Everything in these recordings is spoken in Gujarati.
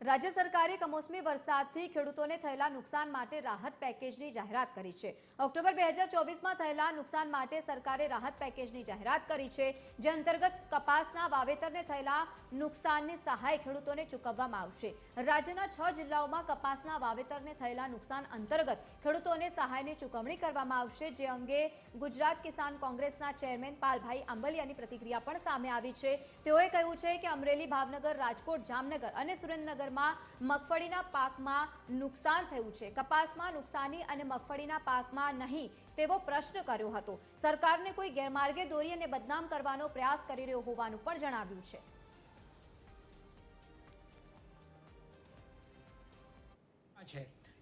રાજ્ય સરકારે કમોસમી વરસાદથી ખેડૂતોને થયેલા નુકસાન માટે રાહત પેકેજની જાહેરાત કરી છે. ઓક્ટોબર બે હજાર ચોવીસમાં થયેલા નુકસાન માટે સરકારે રાહત પેકેજની જાહેરાત કરી છે. જે અંતર્ગત કપાસના વાવેતરને થયેલા નુકસાનની સહાય ખેડૂતોને ચૂકવવામાં આવશે. રાજ્યના છ જિલ્લાઓમાં કપાસના વાવેતરને થયેલા નુકસાન અંતર્ગત ખેડૂતોને સહાયની ચૂકવણી કરવામાં આવશે. જે અંગે ગુજરાત કિસાન કોંગ્રેસના ચેરમેન પાલભાઈ આંબલિયાની પ્રતિક્રિયા પણ સામે આવી છે. તેઓએ કહ્યું છે કે અમરેલી, ભાવનગર, રાજકોટ, જામનગર અને સુરેન્દ્રનગરમાં મગફળીના પાકમાં નુકસાન થયું છે. કપાસમાં નુકસાની અને મગફળીના પાકમાં નહીં તેવો પ્રશ્ન કર્યો હતો. સરકારને કોઈ ગેરમાર્ગે દોરી અને બદનામ કરવાનો પ્રયાસ કરી રહ્યો હોવાનું પણ જણાવ્યું છે.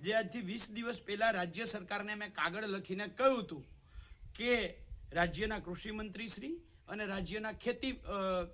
જે આજથી વીસ દિવસ પહેલા રાજ્ય સરકારને મેં કાગળ લખીને કહ્યું હતું કે રાજ્યના કૃષિ મંત્રી શ્રી અને રાજ્યના ખેતી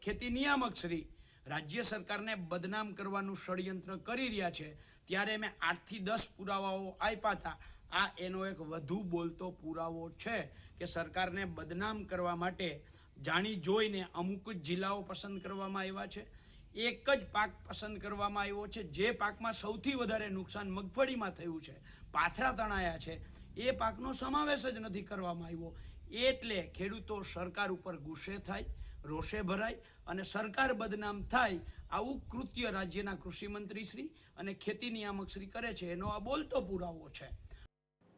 ખેતી નિયામક શ્રી રાજ્ય સરકારને બદનામ કરવાનું ષડયંત્ર કરી રહ્યા છે, ત્યારે મેં આઠથી દસ પુરાવાઓ આપ્યા હતા. આ એનો એક વધુ બોલતો પુરાવો છે કે સરકારને બદનામ કરવા માટે જાણી જોઈને અમુક જ જિલ્લાઓ પસંદ કરવામાં આવ્યા છે. એક જ પાક પસંદ કરવામાં આવ્યો છે, જે પાકમાં સૌથી વધારે નુકસાન મગફળીમાં થયું છે. પાથરા તણાયા છે. એ પાકનો સમાવેશ જ નથી કરવામાં આવ્યો. એટલે ખેડૂતો સરકાર ઉપર ગુસ્સે થાય, રોષે ભરાય અને સરકાર બદનામ થાય આવું કૃત્ય રાજ્યના કૃષિમંત્રી શ્રી અને ખેતી નિયામક શ્રી કરે છે. એનો આ બોલતો પુરાવો છે.